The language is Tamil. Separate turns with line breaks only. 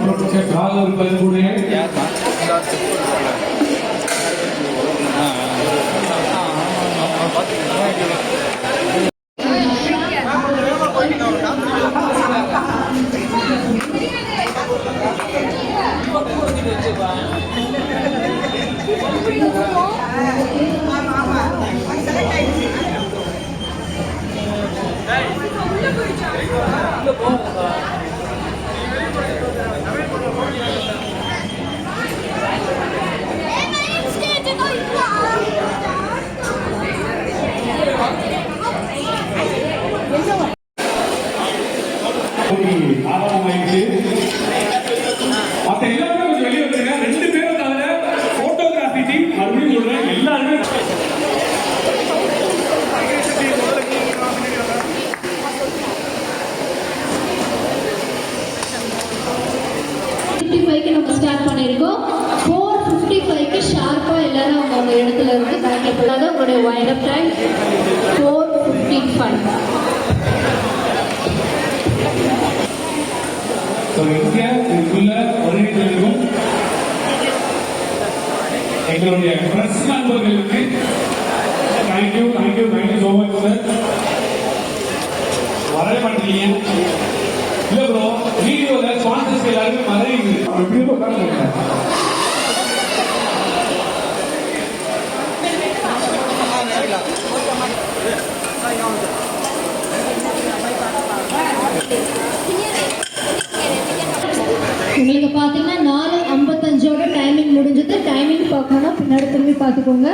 புரொடக்ஷன் ராகவர் பல்குடே ஆரம்பமாயிடுச்சு
ஃபைவ்க்கு நம்ம ஸ்டார்ட் பண்ணியிருக்கோம். ஃபோர் ஃபிஃப்டி ஃபைவ்க்கு ஷார்ப்பாக எல்லாரும் அவங்க இடத்துல இருந்து கரெக்டாக உங்களுடைய wind up time four fifty five
எங்களுடைய பிரஸ் நண்பர்களுக்கு thank you thank you thank you so much sir வரவே ப்ரோ ஸ்பான்சர்ஸ் மறையுது எப்படி உட்காந்து
உங்களுக்கு பார்த்தீங்கன்னா நாலு ஐம்பத்தஞ்சோட டைமிங் முடிஞ்சது. டைமிங் பார்க்கணும்னா பின்னாடி திரும்பி பார்த்துக்கோங்க.